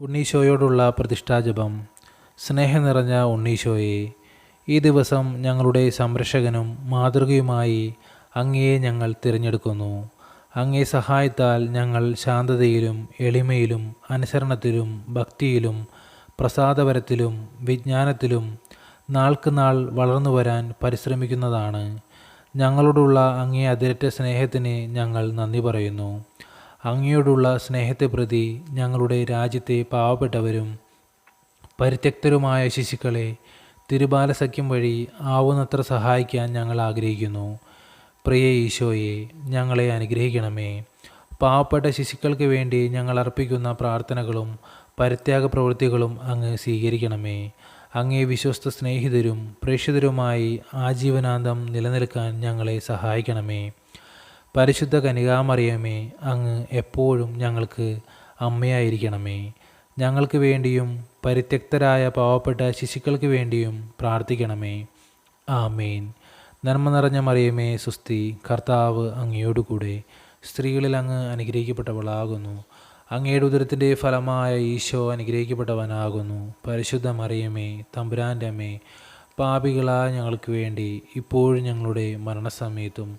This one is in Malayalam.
ഉണ്ണീശോയോടുള്ള പ്രതിഷ്ഠാജപം. സ്നേഹം നിറഞ്ഞ ഉണ്ണീശോയെ ഈ ദിവസം ഞങ്ങളുടെ സംരക്ഷകനും മാതൃകയുമായി അങ്ങയെ ഞങ്ങൾ തിരഞ്ഞെടുക്കുന്നു. അങ്ങേ സഹായത്താൽ ഞങ്ങൾ ശാന്തതയിലും എളിമയിലും അനുസരണത്തിലും ഭക്തിയിലും പ്രസാദപരത്തിലും വിജ്ഞാനത്തിലും നാൾക്ക് നാൾ വളർന്നു വരാൻ പരിശ്രമിക്കുന്നതാണ്. ഞങ്ങളോടുള്ള അങ്ങേ അതിരറ്റ സ്നേഹത്തിന് ഞങ്ങൾ നന്ദി പറയുന്നു. അങ്ങയോടുള്ള സ്നേഹത്തെ പ്രതി ഞങ്ങളുടെ രാജ്യത്തെ പാവപ്പെട്ടവരും പരിത്യക്തരുമായ ശിശുക്കളെ തിരുബാലസഖ്യം വഴി ആവുന്നത്ര സഹായിക്കാൻ ഞങ്ങൾ ആഗ്രഹിക്കുന്നു. പ്രിയ ഈശോയെ ഞങ്ങളെ അനുഗ്രഹിക്കണമേ. പാവപ്പെട്ട ശിശുക്കൾക്ക് വേണ്ടി ഞങ്ങൾ അർപ്പിക്കുന്ന പ്രാർത്ഥനകളും പരിത്യാഗ പ്രവൃത്തികളും അങ്ങ് സ്വീകരിക്കണമേ. അങ്ങേ വിശ്വസ്ത സ്നേഹിതരും പ്രേക്ഷിതരുമായി ആജീവനാന്തം നിലനിൽക്കാൻ ഞങ്ങളെ സഹായിക്കണമേ. പരിശുദ്ധ കനികാമറിയമേ അങ്ങ് എപ്പോഴും ഞങ്ങൾക്ക് അമ്മയായിരിക്കണമേ. ഞങ്ങൾക്ക് വേണ്ടിയും പരിത്യക്തരായ പാവപ്പെട്ട ശിശുക്കൾക്ക് വേണ്ടിയും പ്രാർത്ഥിക്കണമേ. ആമേൻ. നന്മ നിറഞ്ഞ മറിയമേ സുസ്തി കർത്താവ് അങ്ങയോടുകൂടെ സ്ത്രീകളിൽ അങ്ങ് അനുഗ്രഹിക്കപ്പെട്ടവളാകുന്നു. അങ്ങയുടെ ഉദരത്തിന്റെ ഫലമായ ഈശോ അനുഗ്രഹിക്കപ്പെട്ടവനാകുന്നു. പരിശുദ്ധ മറിയമേ തമ്പുരാന്റെ അമ്മേ പാപികളായ ഞങ്ങൾക്ക് വേണ്ടി ഇപ്പോഴും ഞങ്ങളുടെ മരണസമയത്തും